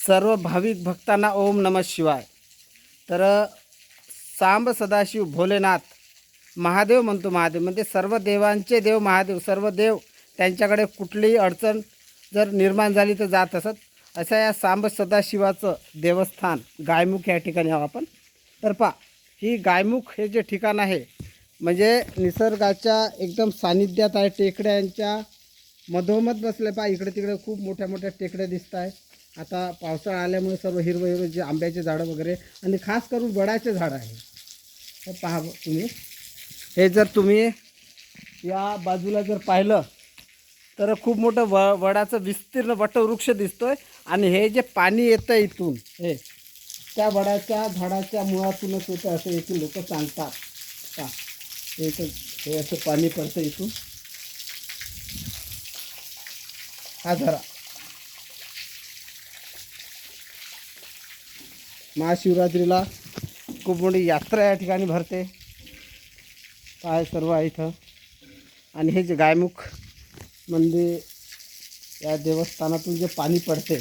सर्व भाविक भक्तांना ओम नमः शिवाय. तर सांब सदाशिव भोलेनाथ महादेव म्हणतो महादेव म्हणजे सर्व देवांचे देव महादेव सर्व देव त्यांच्याकडे कुठलीही अडचण जर निर्माण झाली तर जात असत. अशा या सांब सदाशिवाचं देवस्थान गायमुख या ठिकाणी आहो आपण. तर पा ही गायमुख हे जे ठिकाण आहे म्हणजे निसर्गाच्या एकदम सानिध्यात आहे. टेकड्यांच्या मधोमध बसले पहा इकडे तिकडे खूप मोठ्या मोठ्या टेकड्या दिसत आहे आता पावसाळा आल्यामुळे सर्व हिरवं हिरवं जे आंब्याचे झाडं वगैरे आणि खास करून वडाचे झाडं आहे. तर पहा तुम्ही. हे जर तुम्ही या बाजूला जर पाहिलं तर खूप मोठं व वडाचं विस्तीर्ण वटवृक्ष आहे आणि हे जे पाणी येतं इथून हे त्या वडाच्या झाडाच्या मुळातूनच होतं असं येथील लोक सांगतात. का हे हे असं पाणी पडतं इथून. हा झरा महाशिवरात्रीला खूप मोठी यात्रा या ठिकाणी भरते. काय सर्व आहे इथं. आणि हे जे गायमुख मंदिर या देवस्थानातून जे पाणी पडते